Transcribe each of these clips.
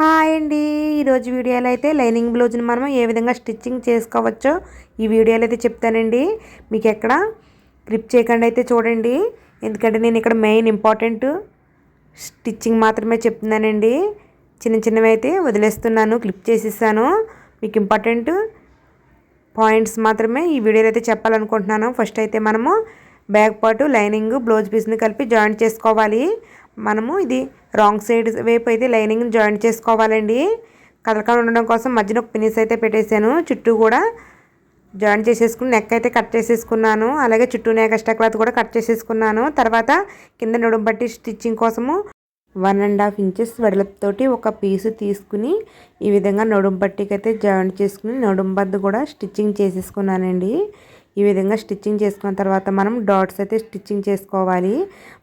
Hi అండి. ఈరోజు వీడియోలో అయితే లైనింగ్ బ్లౌజ్ని మనం ఏ విధంగా స్టిచ్చింగ్ చేసుకోవచ్చో ఈ వీడియోలో అయితే చెప్తానండి. మీకు ఎక్కడ క్లిప్ చేయకుండా అయితే చూడండి. ఎందుకంటే నేను ఇక్కడ మెయిన్ ఇంపార్టెంట్ స్టిచ్చింగ్ మాత్రమే చెప్తున్నానండి. చిన్న చిన్నవి అయితే వదిలేస్తున్నాను క్లిప్ చేసిస్తాను మీకు ఇంపార్టెంట్ పాయింట్స్ మాత్రమే ఈ వీడియోలో అయితే చెప్పాలనుకుంటున్నాను. ఫస్ట్ అయితే మనము బ్యాక్ పార్ట్ లైనింగ్ బ్లౌజ్ పీస్ని కలిపి జాయింట్ చేసుకోవాలి. మనము ఇది రాంగ్ సైడ్ వైపు అయితే లైనింగ్ జాయింట్ చేసుకోవాలండి. కదలకుండా ఉండడం కోసం మధ్యన ఒక పినిస్ అయితే పెట్టేశాను. చుట్టూ కూడా జాయింట్ చేసేసుకుని నెక్ అయితే కట్ చేసేసుకున్నాను. అలాగే చుట్టూ నెక్ ఎక్స్ట్రా క్లాత్ కూడా కట్ చేసేసుకున్నాను. తర్వాత కింద నడుము బట్టి స్టిచ్చింగ్ కోసము వన్ అండ్ హాఫ్ ఇంచెస్ వెడల్పుతోటి ఒక పీసు తీసుకుని ఈ విధంగా నడుము పట్టికి అయితే జాయింట్ చేసుకుని నడుము బద్ద కూడా స్టిచ్చింగ్ చేసేసుకున్నానండి. ఈ విధంగా స్టిచ్చింగ్ చేసుకున్న తర్వాత మనం డాట్స్ అయితే స్టిచ్చింగ్ చేసుకోవాలి.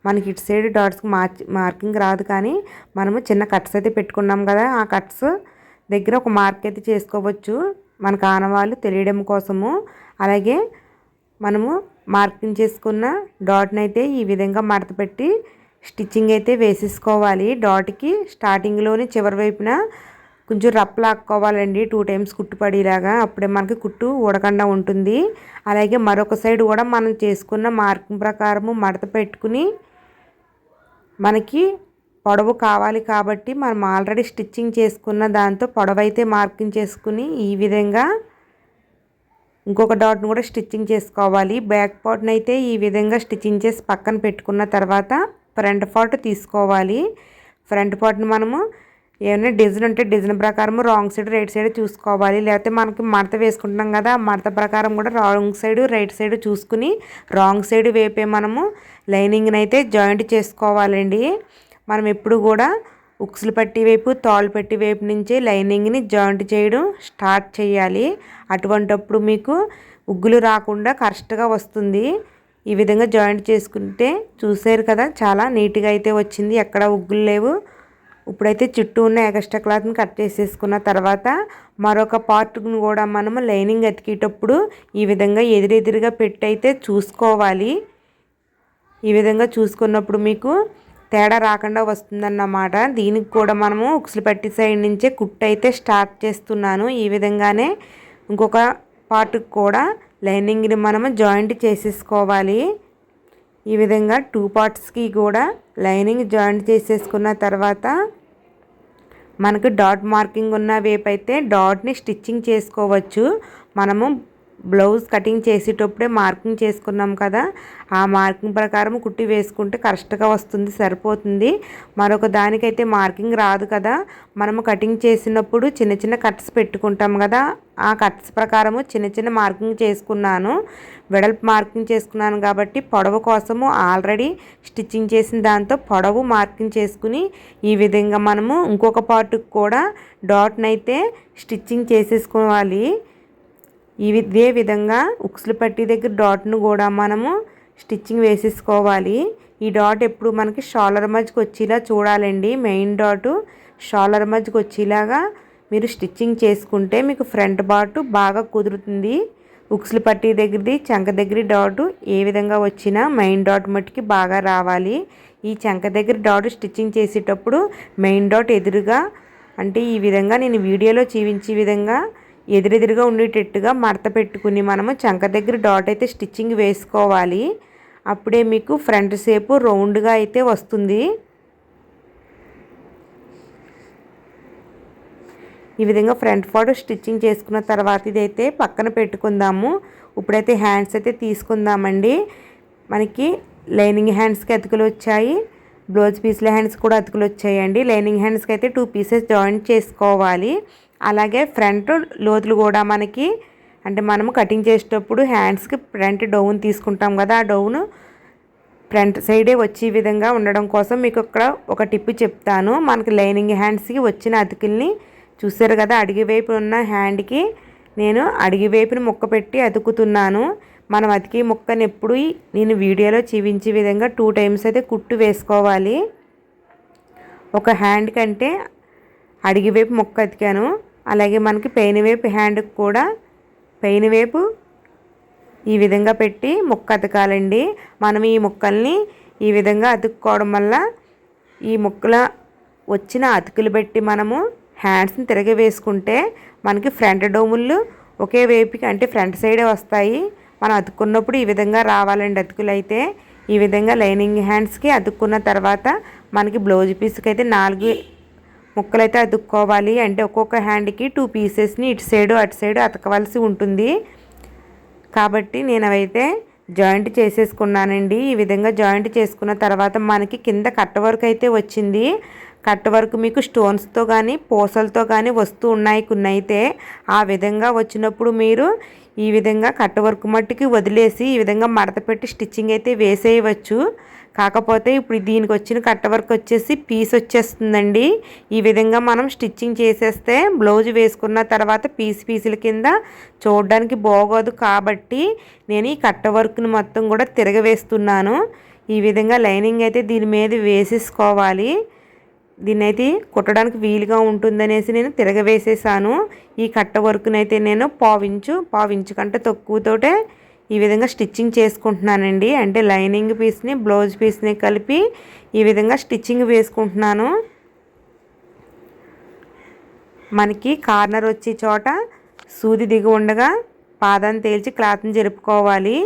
మనకి ఇటు సైడ్ డాట్స్కి మార్కింగ్ రాదు కానీ మనము చిన్న కట్స్ అయితే పెట్టుకున్నాం కదా ఆ కట్స్ దగ్గర ఒక మార్క్ అయితే చేసుకోవచ్చు. మనకు ఆనవాళ్ళు తెలియడం కోసము. అలాగే మనము మార్కింగ్ చేసుకున్న డాట్ని అయితే ఈ విధంగా మడత పెట్టి స్టిచ్చింగ్ అయితే వేసేసుకోవాలి. డాట్కి స్టార్టింగ్లోని చివరి వైపున కొంచెం రప్పలాక్కోవాలండి టూ టైమ్స్ కుట్టు పడేలాగా అప్పుడే మనకి కుట్టు ఉడకుండా ఉంటుంది. అలాగే మరొక సైడ్ కూడా మనం చేసుకున్న మార్కింగ్ ప్రకారము మడత పెట్టుకుని మనకి పొడవు కావాలి కాబట్టి మనం ఆల్రెడీ స్టిచ్చింగ్ చేసుకున్న దాంతో పొడవు అయితే మార్కింగ్ చేసుకుని ఈ విధంగా ఇంకొక డాట్ను కూడా స్టిచ్చింగ్ చేసుకోవాలి. బ్యాక్ పార్ట్ని అయితే ఈ విధంగా స్టిచ్చింగ్ చేసి పక్కన పెట్టుకున్న తర్వాత ఫ్రంట్ పార్ట్ తీసుకోవాలి. ఫ్రంట్ పార్ట్ని మనము ఏమైనా డిజైన్ ఉంటే డిజైన్ ప్రకారం రాంగ్ సైడ్ రైట్ సైడ్ చూసుకోవాలి. లేకపోతే మనకి మడత వేసుకుంటున్నాం కదా మడత ప్రకారం కూడా రాంగ్ సైడ్ రైట్ సైడ్ చూసుకుని రాంగ్ సైడ్ వేపే మనము లైనింగ్ని అయితే జాయింట్ చేసుకోవాలండి. మనం ఎప్పుడు కూడా ఉక్సులు పట్టి వైపు తాళ్ళు పట్టి వైపు నుంచే లైనింగ్ని జాయింట్ చేయడం స్టార్ట్ చేయాలి. అటువంటప్పుడు మీకు ఉగ్గులు రాకుండా కరెక్ట్గా వస్తుంది. ఈ విధంగా జాయింట్ చేసుకుంటే చూసారు కదా చాలా నీట్గా అయితే వచ్చింది. ఎక్కడ ఉగ్గులు లేవు. ఇప్పుడైతే చుట్టూ ఉన్న ఎక్స్ట్రా క్లాత్ని కట్ చేసేసుకున్న తర్వాత మరొక పార్ట్ను కూడా మనము లైనింగ్ అతికేటప్పుడు ఈ విధంగా ఎదురెదురుగా పెట్టయితే చూసుకోవాలి. ఈ విధంగా చూసుకున్నప్పుడు మీకు తేడా రాకుండా వస్తుందన్నమాట. దీనికి కూడా మనము ఉక్సులు పట్టి సైడ్ నుంచే కుట్టు అయితే స్టార్ట్ చేస్తున్నాను. ఈ విధంగానే ఇంకొక పార్ట్కి కూడా లైనింగ్ని మనము జాయింట్ చేసేసుకోవాలి. ఈ విధంగా టూ పార్ట్స్కి కూడా లైనింగ్ జాయింట్ చేసేసుకున్న తర్వాత మనకు డాట్ మార్కింగ్ ఉన్న వేపు అయితే డాట్ని స్టిచ్చింగ్ చేసుకోవచ్చు. మనము బ్లౌజ్ కటింగ్ చేసేటప్పుడే మార్కింగ్ చేసుకున్నాం కదా ఆ మార్కింగ్ ప్రకారం కుట్టి వేసుకుంటే కరెక్ట్గా వస్తుంది సరిపోతుంది. మరొక దానికైతే మార్కింగ్ రాదు కదా మనము కటింగ్ చేసినప్పుడు చిన్న చిన్న కట్స్ పెట్టుకుంటాం కదా ఆ కట్స్ ప్రకారము చిన్న చిన్న మార్కింగ్ చేసుకున్నాను. వెడల్పు మార్కింగ్ చేసుకున్నాను కాబట్టి పొడవు కోసము ఆల్రెడీ స్టిచ్చింగ్ చేసిన దాంతో పొడవు మార్కింగ్ చేసుకుని ఈ విధంగా మనము ఇంకొక పార్ట్కి కూడా డాట్నైతే స్టిచ్చింగ్ చేసేసుకోవాలి. ఇదే విధంగా ఉక్సులు పట్టి దగ్గర డాట్ను కూడా మనము స్టిచ్చింగ్ వేసేసుకోవాలి. ఈ డాట్ ఎప్పుడు మనకి షాలర్ మధ్యకి వచ్చేలా చూడాలండి. మెయిన్ డాటు షాలర్ మధ్యకి వచ్చేలాగా మీరు స్టిచ్చింగ్ చేసుకుంటే మీకు ఫ్రంట్ బాటు బాగా కుదురుతుంది. ఉక్సులు పట్టి దగ్గరది చంక దగ్గర డాటు ఏ విధంగా వచ్చినా మెయిన్ డాట్ మట్టుకి బాగా రావాలి. ఈ చంక దగ్గర డాట్ స్టిచ్చింగ్ చేసేటప్పుడు మెయిన్ డాట్ ఎదురుగా అంటే ఈ విధంగా నేను వీడియోలో చూపించే విధంగా ఎదురెదురుగా ఉండేటట్టుగా మడత పెట్టుకుని మనము చంక దగ్గర డాట్ అయితే స్టిచ్చింగ్ వేసుకోవాలి. అప్పుడే మీకు ఫ్రంట్ సేపు రౌండ్గా అయితే వస్తుంది. ఈ విధంగా ఫ్రంట్ పార్ట్ స్టిచ్చింగ్ చేసుకున్న తర్వాత ఇదైతే పక్కన పెట్టుకుందాము. ఇప్పుడైతే హ్యాండ్స్ అయితే తీసుకుందామండి. మనకి లైనింగ్ హ్యాండ్స్కి అతుకులు వచ్చాయి. బ్లౌజ్ పీస్ల హ్యాండ్స్ కూడా అతుకులు వచ్చాయండి. లైనింగ్ హ్యాండ్స్కి అయితే టూ పీసెస్ జాయింట్ చేసుకోవాలి. అలాగే ఫ్రంట్ లోతులు కూడా మనకి అంటే మనము కటింగ్ చేసేటప్పుడు హ్యాండ్స్కి ఫ్రంట్ డౌన్ తీసుకుంటాం కదా ఆ డౌను ఫ్రంట్ సైడే వచ్చే విధంగా ఉండడం కోసం మీకు ఇక్కడ ఒక టిప్ చెప్తాను. మనకి లైనింగ్ హ్యాండ్స్కి వచ్చిన అతుకుల్ని చూసారు కదా అడిగి వైపు ఉన్న హ్యాండ్కి నేను అడిగి వైపుని ముక్క పెట్టి అతుకుతున్నాను. మనం అతికి ముక్కని ఎప్పుడు నేను వీడియోలో చూపించే విధంగా టూ టైమ్స్ అయితే కుట్టు వేసుకోవాలి. ఒక హ్యాండ్ కంటే అడిగి వైపు ముక్క అతికాను. అలాగే మనకి పెయిన్ వైపు హ్యాండ్కి కూడా పెయిన్ వైపు ఈ విధంగా పెట్టి ముక్క అతకాలండి. మనం ఈ ముక్కల్ని ఈ విధంగా అతుక్కోవడం వల్ల ఈ ముక్కల వచ్చిన అతుకులు పెట్టి మనము హ్యాండ్స్ని తిరగ వేసుకుంటే మనకి ఫ్రంట్ డోములు ఒకే వైపుకి అంటే ఫ్రంట్ సైడే వస్తాయి. మనం అతుక్కున్నప్పుడు ఈ విధంగా రావాలండి అతుకులు అయితే ఈ విధంగా లైనింగ్ హ్యాండ్స్కి అతుక్కున్న తర్వాత మనకి బ్లౌజ్ పీస్కి అయితే నాలుగు ముక్కలైతే అతుక్కోవాలి. అంటే ఒక్కొక్క హ్యాండ్కి టూ పీసెస్ని ఇటు సైడు అటు సైడు అతకవలసి ఉంటుంది. కాబట్టి నేను అవైతే జాయింట్ చేసేసుకున్నానండి. ఈ విధంగా జాయింట్ చేసుకున్న తర్వాత మనకి కింద కట్ట వర్క్ అయితే వచ్చింది. కట్ట వర్క్ మీకు స్టోన్స్తో కానీ పూసలతో కానీ వస్తూ ఉన్నాయి కొన్ని అయితే ఆ విధంగా వచ్చినప్పుడు మీరు ఈ విధంగా కట్ట వర్క్ మట్టుకి వదిలేసి ఈ విధంగా మడత పెట్టి స్టిచ్చింగ్ అయితే వేసేయవచ్చు. కాకపోతే ఇప్పుడు దీనికి వచ్చిన కట్ట వర్క్ వచ్చేసి పీస్ వచ్చేస్తుందండి. ఈ విధంగా మనం స్టిచ్చింగ్ చేసేస్తే బ్లౌజ్ వేసుకున్న తర్వాత పీస్ పీసుల కింద చూడడానికి బాగోదు కాబట్టి నేను ఈ కట్ట వర్క్ని మొత్తం కూడా తిరగవేస్తున్నాను. ఈ విధంగా లైనింగ్ అయితే దీని మీద వేసేసుకోవాలి. దీన్ని అయితే కుట్టడానికి వీలుగా ఉంటుందనేసి నేను తిరగవేసేసాను. ఈ కట్ట వర్క్నైతే నేను పావించు పావించు కంటే తక్కువతోటే ఈ విధంగా స్టిచ్చింగ్ చేసుకుంటున్నానండి. అంటే లైనింగ్ పీస్ని బ్లౌజ్ పీస్ని కలిపి ఈ విధంగా స్టిచ్చింగ్ వేసుకుంటున్నాను. మనకి కార్నర్ వచ్చే చోట సూది దిగి ఉండగా పాదాన్ని తేల్చి క్లాత్ని జరుపుకోవాలి.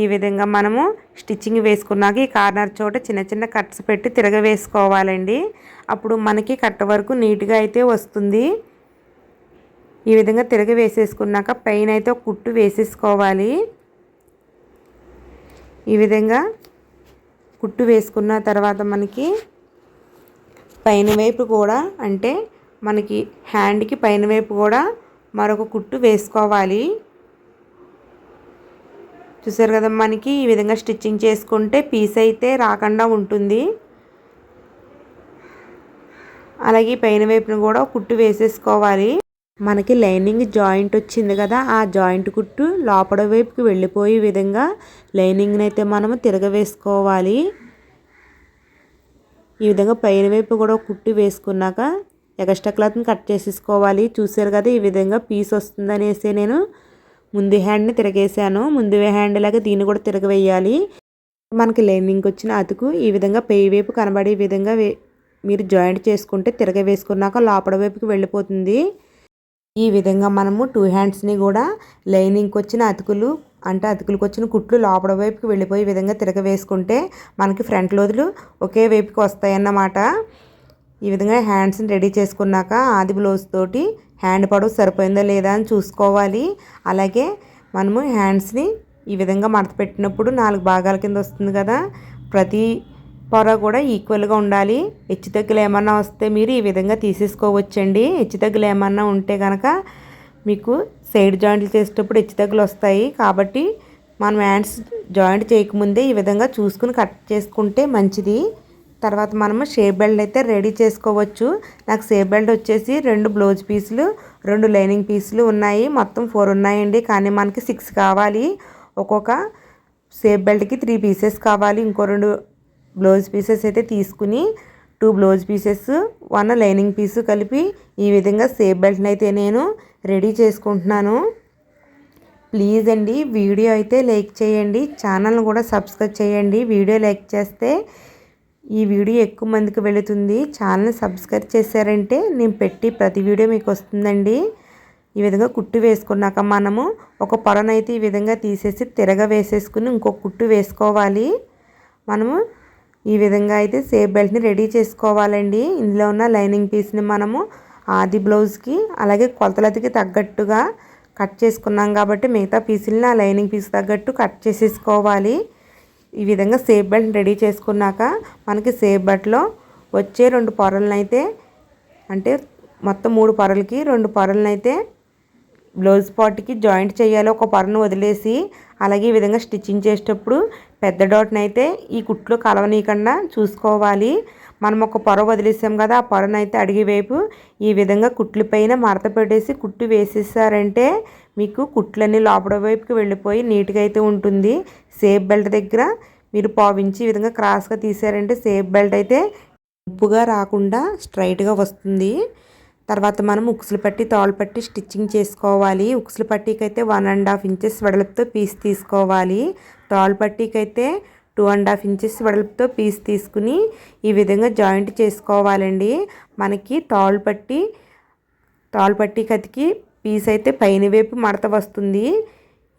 ఈ విధంగా మనము స్టిచ్చింగ్ వేసుకున్నాక ఈ కార్నర్ చోట చిన్న చిన్న కట్స్ పెట్టి తిరగవేసుకోవాలండి. అప్పుడు మనకి కట్ట వరకు నీట్గా అయితే వస్తుంది. ఈ విధంగా తిరగ వేసేసుకున్నాక పైన అయితే ఒక కుట్టు వేసేసుకోవాలి. ఈ విధంగా కుట్టు వేసుకున్న తర్వాత మనకి పైన వైపు కూడా అంటే మనకి హ్యాండ్కి పైన వైపు కూడా మరొక కుట్టు వేసుకోవాలి. చూసారు కదా మనకి ఈ విధంగా స్టిచ్చింగ్ చేసుకుంటే పీస్ అయితే రాకుండా ఉంటుంది. అలాగే పైన వైపున కూడా కుట్టు వేసేసుకోవాలి. మనకి లైనింగ్ జాయింట్ వచ్చింది కదా ఆ జాయింట్ కుట్టు లోపల వైపుకి వెళ్ళిపోయే విధంగా లైనింగ్ని అయితే మనము తిరగవేసుకోవాలి. ఈ విధంగా పైన వైపు కూడా కుట్టు వేసుకున్నాక ఎక్స్ట్రా క్లాత్ని కట్ చేసేసుకోవాలి. చూసారు కదా ఈ విధంగా పీస్ వస్తుందనేసి నేను ముందు హ్యాండ్ని తిరగేసాను ముందు హ్యాండ్ లాగా దీన్ని కూడా తిరగవేయాలి. మనకి లైనింగ్ వచ్చిన అతుకు ఈ విధంగా పై వైపు కనబడే విధంగా మీరు జాయింట్ చేసుకుంటే తిరగవేసుకున్నాక లోపల వైపుకి వెళ్ళిపోతుంది. ఈ విధంగా మనము టూ హ్యాండ్స్ని కూడా లైనింగ్కి వచ్చిన అతుకులు అంటే అతుకులకు వచ్చిన కుట్లు లోపల వైపుకి వెళ్ళిపోయే విధంగా తిరగవేసుకుంటే మనకి ఫ్రంట్ లోదులు ఒకే వైపుకి వస్తాయన్నమాట. ఈ విధంగా హ్యాండ్స్ని రెడీ చేసుకున్నాక ఆది బ్లౌజ్ తోటి హ్యాండ్ పొడవు సరిపోయిందా లేదా అని చూసుకోవాలి. అలాగే మనము హ్యాండ్స్ని ఈ విధంగా మడత పెట్టినప్పుడు నాలుగు భాగాల కింద వస్తుంది కదా ప్రతి పొర కూడా ఈక్వల్గా ఉండాలి. హెచ్చు తగ్గులు ఏమన్నా వస్తే మీరు ఈ విధంగా తీసేసుకోవచ్చండి. హెచ్చు తగ్గులు ఏమన్నా ఉంటే కనుక మీకు సైడ్ జాయింట్లు చేసేటప్పుడు హెచ్చు తగ్గులు వస్తాయి. కాబట్టి మనం హ్యాండ్స్ జాయింట్ చేయకముందే ఈ విధంగా చూసుకుని కట్ చేసుకుంటే మంచిది. తర్వాత మనము షేప్ బెల్ట్ అయితే రెడీ చేసుకోవచ్చు. నాకు షేప్ బెల్ట్ వచ్చేసి రెండు బ్లౌజ్ పీసులు రెండు లైనింగ్ పీసులు ఉన్నాయి. మొత్తం ఫోర్ ఉన్నాయండి. కానీ మనకి సిక్స్ కావాలి. ఒక్కొక్క షేప్ బెల్ట్కి త్రీ పీసెస్ కావాలి. ఇంకో రెండు బ్లౌజ్ పీసెస్ అయితే తీసుకుని two blouse pieces one lining piece కలిపి ఈ విధంగా సేఫ్ బెల్ట్ని అయితే నేను రెడీ చేసుకుంటున్నాను. ప్లీజ్ అండి వీడియో అయితే లైక్ చేయండి ఛానల్ని కూడా సబ్స్క్రైబ్ చేయండి. వీడియో లైక్ చేస్తే ఈ వీడియో ఎక్కువ మందికి వెళుతుంది. ఛానల్ని సబ్స్క్రైబ్ చేశారంటే నేను పెట్టి ప్రతి వీడియో మీకు వస్తుందండి. ఈ విధంగా కుట్టు వేసుకున్నాక మనము ఒక పొరనైతే ఈ విధంగా తీసేసి తిరగ వేసేసుకుని ఇంకొక కుట్టు వేసుకోవాలి. మనము ఈ విధంగా అయితే సేఫ్ బెల్ట్ని రెడీ చేసుకోవాలండి. ఇందులో ఉన్న లైనింగ్ పీస్ని మనము ఆది బ్లౌజ్కి అలాగే కొలతలతికి తగ్గట్టుగా కట్ చేసుకున్నాం కాబట్టి మిగతా పీసులని ఆ లైనింగ్ పీస్ తగ్గట్టు కట్ చేసేసుకోవాలి. ఈ విధంగా సేఫ్ బెల్ట్ రెడీ చేసుకున్నాక మనకి సేఫ్ బెల్ట్లో వచ్చే రెండు పొరలను అయితే అంటే మొత్తం మూడు పొరలకి రెండు పొరలను అయితే బ్లౌజ్ పార్ట్కి జాయింట్ చేయాలి. ఒక పొరను వదిలేసి అలాగే ఈ విధంగా స్టిచ్చింగ్ చేసేటప్పుడు పెద్ద డోట్నైతే ఈ కుట్లు కలవనీయకుండా చూసుకోవాలి. మనం ఒక పొర వదిలేసాం కదా ఆ పొరను అయితే అడిగి వైపు ఈ విధంగా కుట్లు పైన మరత పెట్టేసి కుట్టు వేసేసారంటే మీకు కుట్లన్నీ లోపల వైపుకి వెళ్ళిపోయి నీట్గా అయితే ఉంటుంది. సేఫ్ బెల్ట్ దగ్గర మీరు పావించి ఈ విధంగా క్రాస్గా తీసారంటే సేఫ్ బెల్ట్ అయితే ఉప్పుగా రాకుండా స్ట్రైట్గా వస్తుంది. తర్వాత మనం ఉక్సులు పట్టి తాళ్ళు పట్టి స్టిచ్చింగ్ చేసుకోవాలి. ఉక్సులు పట్టీకి అయితే వన్ అండ్ హాఫ్ ఇంచెస్ వెడల్పుతో పీస్ తీసుకోవాలి. తాళ్ళు పట్టీకి అయితే టూ అండ్ హాఫ్ ఇంచెస్ వెడల్పుతో పీస్ తీసుకుని ఈ విధంగా జాయింట్ చేసుకోవాలండి. మనకి తాళ్ళు పట్టి తాళ్ళు పట్టి కతికి పీస్ అయితే పైన వైపు మడత వస్తుంది.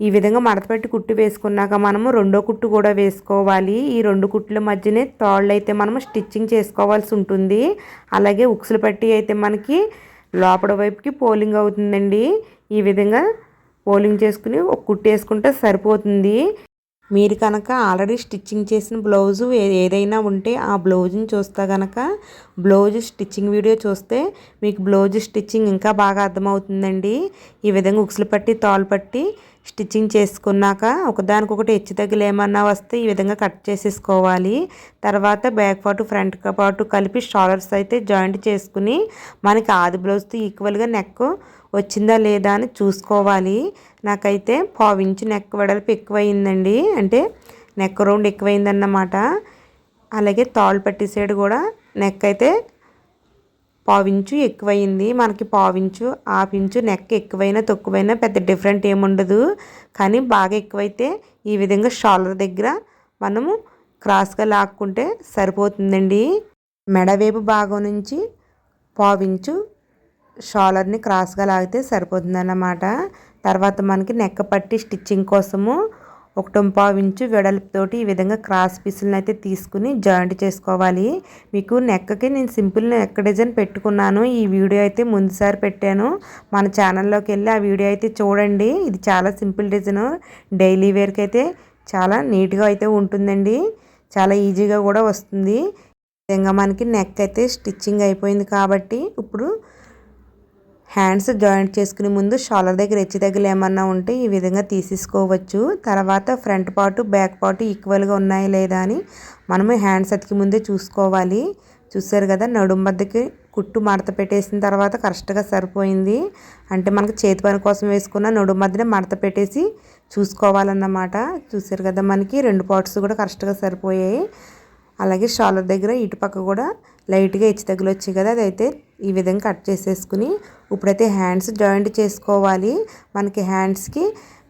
ఈ విధంగా మడతపెట్టి కుట్టు వేసుకున్నాక మనము రెండో కుట్టు కూడా వేసుకోవాలి. ఈ రెండు కుట్ల మధ్యనే తాళ్ళు అయితే మనము స్టిచ్చింగ్ చేసుకోవాల్సి ఉంటుంది. అలాగే ఉక్సులు పట్టి అయితే మనకి లోపల వైపుకి పోలింగ్ అవుతుందండి. ఈ విధంగా పోలింగ్ చేసుకుని ఒక కుట్టు వేసుకుంటే సరిపోతుంది. మీరు కనుక ఆల్రెడీ స్టిచ్చింగ్ చేసిన బ్లౌజు ఏదైనా ఉంటే ఆ బ్లౌజ్ని చూస్తే కనుక బ్లౌజ్ స్టిచ్చింగ్ వీడియో చూస్తే మీకు బ్లౌజ్ స్టిచ్చింగ్ ఇంకా బాగా అర్థమవుతుందండి. ఈ విధంగా ఉక్సులు పట్టి తాళ్ళు పట్టి స్టిచ్చింగ్ చేసుకున్నాక ఒకదానికొకటి హెచ్చు తగ్గులు ఏమన్నా వస్తే ఈ విధంగా కట్ చేసేసుకోవాలి. తర్వాత బ్యాక్ పాటు ఫ్రంట్ పాటు కలిపి షాలర్స్ అయితే జాయింట్ చేసుకుని మనకి ఆది బ్లౌజ్తో ఈక్వల్గా నెక్ వచ్చిందా లేదా అని చూసుకోవాలి. నాకైతే పావించి నెక్ వెడల్పు ఎక్కువైందండి. అంటే నెక్ రౌండ్ ఎక్కువైందన్నమాట. అలాగే తాళ్ళు పట్టి సైడ్ కూడా నెక్ అయితే పావించు ఎక్కువైంది. మనకి పావించు హాఫ్ ఇంచు నెక్ ఎక్కువైనా తక్కువైనా పెద్ద డిఫరెంట్ ఏముండదు కానీ బాగా ఎక్కువైతే ఈ విధంగా షోల్డర్ దగ్గర మనము క్రాస్గా లాక్కుంటే సరిపోతుందండి. మెడవేపు భాగం నుంచి పావించు షాలర్ని క్రాస్గా లాగితే సరిపోతుందన్నమాట. తర్వాత మనకి నెక్క పట్టి స్టిచ్చింగ్ కోసము ఒక పావు ఇంచు వెడల్పుతోటి ఈ విధంగా క్రాస్ పీసులను అయితే తీసుకుని జాయింట్ చేసుకోవాలి. మీకు నెక్కకి నేను సింపుల్ నెక్ డిజైన్ పెట్టుకున్నాను. ఈ వీడియో అయితే ముందుసారి పెట్టాను. మన ఛానల్లోకి వెళ్ళి ఆ వీడియో అయితే చూడండి. ఇది చాలా సింపుల్ డిజైన్. డైలీ వేర్కి అయితే చాలా నీట్గా అయితే ఉంటుందండి. చాలా ఈజీగా కూడా వస్తుంది. విధంగా మనకి నెక్ అయితే స్టిచ్చింగ్ అయిపోయింది కాబట్టి ఇప్పుడు హ్యాండ్స్ జాయింట్ చేసుకునే ముందు షాలర్ దగ్గర హెచ్చు దగ్గర ఏమన్నా ఉంటే ఈ విధంగా తీసేసుకోవచ్చు. తర్వాత ఫ్రంట్ పార్ట్ బ్యాక్ పార్ట్ ఈక్వల్గా ఉన్నాయా లేదా అని మనము హ్యాండ్స్ అతికి ముందే చూసుకోవాలి. చూసారు కదా నడుము మధ్యకి కుట్టు మడత పెట్టేసిన తర్వాత కరెక్ట్గా సరిపోయింది. అంటే మనకు చేతి పని కోసం వేసుకున్న నడుము మధ్యనే మడత పెట్టేసి చూసుకోవాలన్నమాట. చూసారు కదా మనకి రెండు పార్ట్స్ కూడా కరెక్ట్గా సరిపోయాయి. అలాగే షాలర్ దగ్గర ఇటుపక్క కూడా లైట్గా ఇచ్చి తగ్గులు వచ్చాయి కదా అదైతే ఈ విధంగా కట్ చేసేసుకుని ఇప్పుడైతే హ్యాండ్స్ జాయింట్ చేసుకోవాలి. మనకి హ్యాండ్స్కి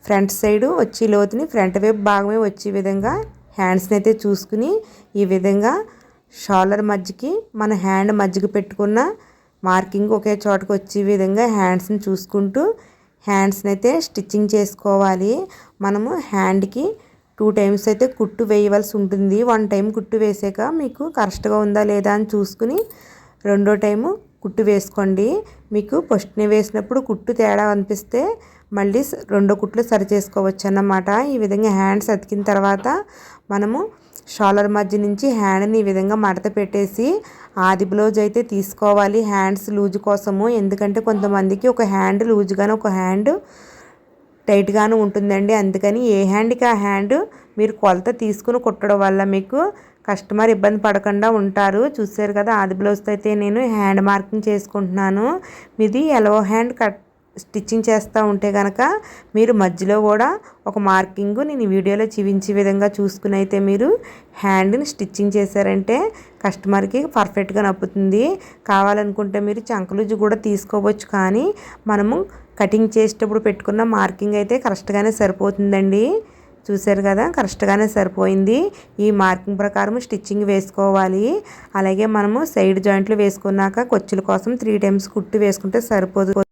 ఫ్రంట్ సైడ్ వచ్చి లోతుని ఫ్రంట్ వైపు భాగమే వచ్చే విధంగా హ్యాండ్స్ని అయితే చూసుకుని ఈ విధంగా షాలర్ మధ్యకి మన హ్యాండ్ మధ్యకి పెట్టుకున్న మార్కింగ్ ఒకే చోటకు వచ్చే విధంగా హ్యాండ్స్ని చూసుకుంటూ హ్యాండ్స్ని అయితే స్టిచ్చింగ్ చేసుకోవాలి. మనము హ్యాండ్కి టూ టైమ్స్ అయితే కుట్టు వేయవలసి ఉంటుంది. వన్ టైం కుట్టు వేసాక మీకు కరెక్ట్గా ఉందా లేదా అని చూసుకుని రెండో టైము కుట్టు వేసుకోండి. మీకు ఫస్ట్ని వేసినప్పుడు కుట్టు తేడా అనిపిస్తే మళ్ళీ రెండో కుట్లు సరి చేసుకోవచ్చు అన్నమాట. ఈ విధంగా హ్యాండ్స్ అతికిన తర్వాత మనము షాలర్ మధ్య నుంచి హ్యాండ్ని ఈ విధంగా మడత పెట్టేసి ఆది బ్లౌజ్ అయితే తీసుకోవాలి. హ్యాండ్స్ లూజ్ కోసము. ఎందుకంటే కొంతమందికి ఒక హ్యాండ్ లూజ్గానే ఒక హ్యాండ్ టైట్గాను ఉంటుందండి. అందుకని ఏ హ్యాండ్కి ఆ హ్యాండ్ మీరు కొలత తీసుకుని కుట్టడం వల్ల మీకు కస్టమర్ ఇబ్బంది పడకుండా ఉంటారు. చూసారు కదా ఆది బ్లౌజ్తో అయితే నేను హ్యాండ్ మార్కింగ్ చేసుకుంటున్నాను. మీది ఎలో హ్యాండ్ కట్ స్టిచ్చింగ్ చేస్తూ ఉంటే కనుక మీరు మధ్యలో కూడా ఒక మార్కింగ్ నేను వీడియోలో చూపించే విధంగా చూసుకుని అయితే మీరు హ్యాండ్ని స్టిచ్చింగ్ చేశారంటే కస్టమర్కి పర్ఫెక్ట్గా నప్పుతుంది. కావాలనుకుంటే మీరు చంకలుజ్జు కూడా తీసుకోవచ్చు. కానీ మనము కటింగ్ చేసేటప్పుడు పెట్టుకున్న మార్కింగ్ అయితే కరెక్ట్గానే సరిపోతుందండి. చూసారు కదా కరెక్ట్గానే సరిపోయింది. ఈ మార్కింగ్ ప్రకారం స్టిచ్చింగ్ వేసుకోవాలి. అలాగే మనము సైడ్ జాయింట్లు వేసుకున్నాక కొచ్చుల కోసం త్రీ టైమ్స్ కుట్టి వేసుకుంటే సరిపోదు.